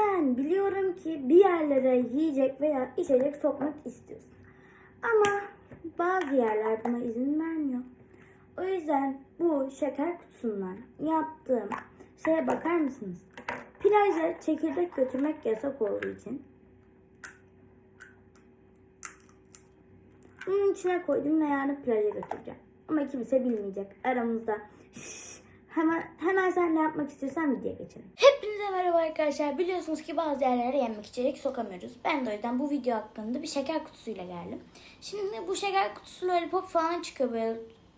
sen biliyorum ki bir yerlere yiyecek veya içecek sokmak istiyorsun. Ama bazı yerler buna izin vermiyor. O yüzden bu şeker kutusundan yaptığım şeye bakar mısınız? Plaja çekirdek götürmek yasak olduğu için bunun içine koydum ve yarın plaja götüreceğim. Ama kimse bilmeyecek aramızda. Şşş, hemen hemen sen ne yapmak istiyorsan videoya geçelim. Hepinize merhaba arkadaşlar. Biliyorsunuz ki bazı yerlere yemek içecek sokamıyoruz. Ben de o yüzden bu video hakkında bir şeker kutusuyla geldim. Şimdi bu şeker kutusu lollipop falan çıkıyor böyle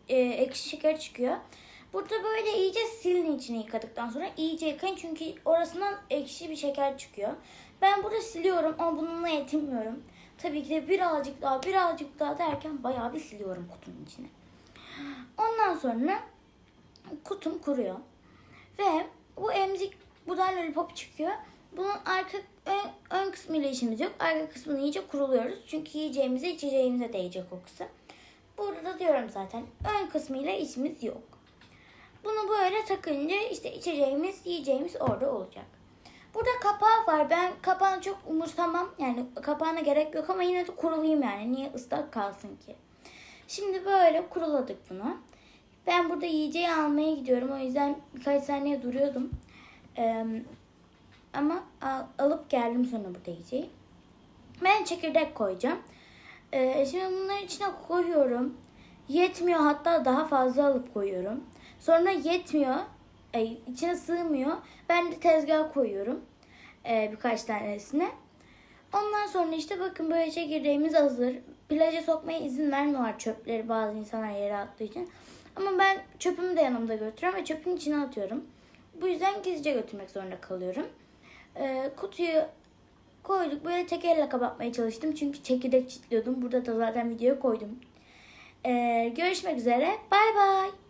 e, ekşi şeker çıkıyor. Burada böyle iyice silin içini yıkadıktan sonra iyice yıkayın çünkü orasından ekşi bir şeker çıkıyor. Ben burada siliyorum ama bununla yetinmiyorum. Tabii ki de birazcık daha birazcık daha derken bayağı bir siliyorum kutunun içine. Ondan sonra kutum kuruyor. Ve bu emzik buradan lollipop çıkıyor. Bunun arka ön, ön kısmıyla işimiz yok. Arka kısmını iyice kuruluyoruz. Çünkü yiyeceğimize içeceğimize değecek o kısım. Burada diyorum zaten ön kısmıyla işimiz yok. Bunu böyle takınca işte içeceğimiz, yiyeceğimiz orada olacak. Burada kapağı var. Ben kapağını çok umursamam. Yani kapağına gerek yok ama yine de kurulayım yani. Niye ıslak kalsın ki? Şimdi böyle kuruladık bunu. Ben burada yiyeceği almaya gidiyorum. O yüzden birkaç saniye duruyordum. Ee, ama al- alıp geldim sonra burada yiyeceği. Ben çekirdek koyacağım. Ee, şimdi bunları içine koyuyorum. Yetmiyor hatta daha fazla alıp koyuyorum. Sonra yetmiyor. Ay, içine sığmıyor. Ben de tezgah koyuyorum. Ee, birkaç tanesine. Ondan sonra işte bakın böyle çekirdeğimiz hazır. Plaja sokmaya izin vermiyorlar çöpleri bazı insanlar yere attığı için. Ama ben çöpümü de yanımda götürüyorum ve çöpün içine atıyorum. Bu yüzden gizlice götürmek zorunda kalıyorum. Ee, kutuyu koyduk. Böyle tek elle kapatmaya çalıştım. Çünkü çekirdek çitliyordum. Burada da zaten videoya koydum. Ee, görüşmek üzere. Bay bay.